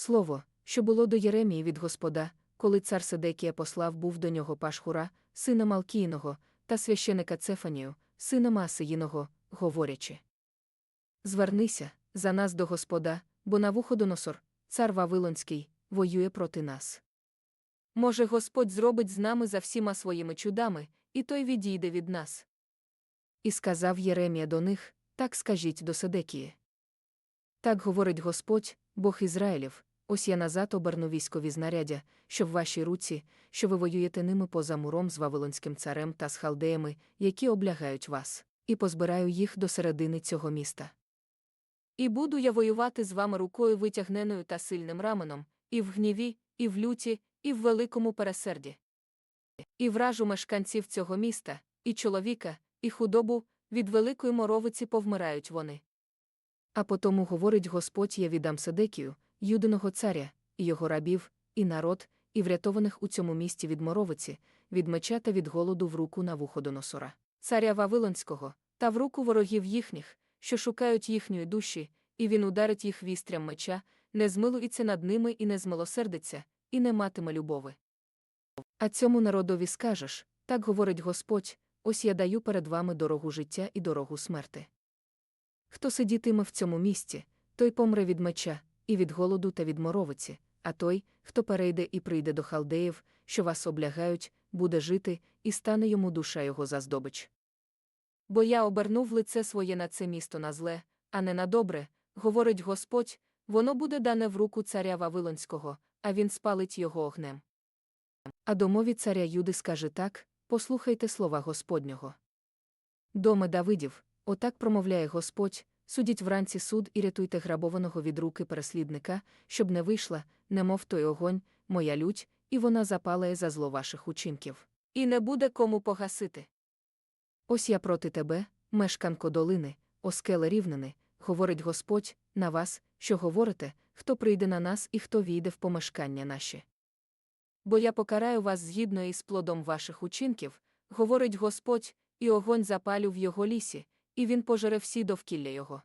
Слово, що було до Єремії від Господа, коли цар Седекія послав був до нього Пашхура, сина Малкійного, та священика Цефанію, сина Маасиїного, говорячи. Звернися за нас до Господа, бо Навуходоносор, цар Вавилонський, воює проти нас. Може, Господь зробить з нами за всіма своїми чудами, і той відійде від нас. І сказав Єремія до них: Так скажіть до Седекії. Так говорить Господь, Бог Ізраїлів, ось я назад оберну військові знаряддя, що в вашій руці, що ви воюєте ними поза муром з Вавилонським царем та з халдеями, які облягають вас, і позбираю їх до середини цього міста. І буду я воювати з вами рукою витягненою та сильним раменом, і в гніві, і в люті, і в великому пересерді. І вражу мешканців цього міста, і чоловіка, і худобу, від великої моровиці повмирають вони. А потому говорить Господь я віддам Седекію, юдиного царя, і його рабів, і народ, і врятованих у цьому місті від моровиці, від меча та від голоду в руку на Навуходоносора, царя Вавилонського, та в руку ворогів їхніх, що шукають їхньої душі, і він ударить їх вістрям меча, не змилується над ними і не змилосердиться, і не матиме любови. А цьому народові скажеш так говорить Господь, ось я даю перед вами дорогу життя і дорогу смерти. Хто сидітиме в цьому місті, той помре від меча, і від голоду та від моровиці, а той, хто перейде і прийде до халдеїв, що вас облягають, буде жити, і стане йому душа його за здобич. Бо я обернув лице своє на це місто на зле, а не на добре, говорить Господь, воно буде дане в руку царя Вавилонського, а він спалить його огнем. А домові царя Юди скаже так: послухайте слова Господнього. Доме Давидів, отак промовляє Господь, судіть вранці суд і рятуйте грабованого від руки переслідника, щоб не вийшла, немов той огонь, моя лють, і вона запалає за зло ваших учинків. І не буде кому погасити. Ось я проти тебе, мешканко долини, оскеле рівнини, говорить Господь, на вас, що говорите, хто прийде на нас і хто війде в помешкання наші. Бо я покараю вас згідно із плодом ваших учинків, говорить Господь, і огонь запалю в його лісі, і він пожере всі довкілля його.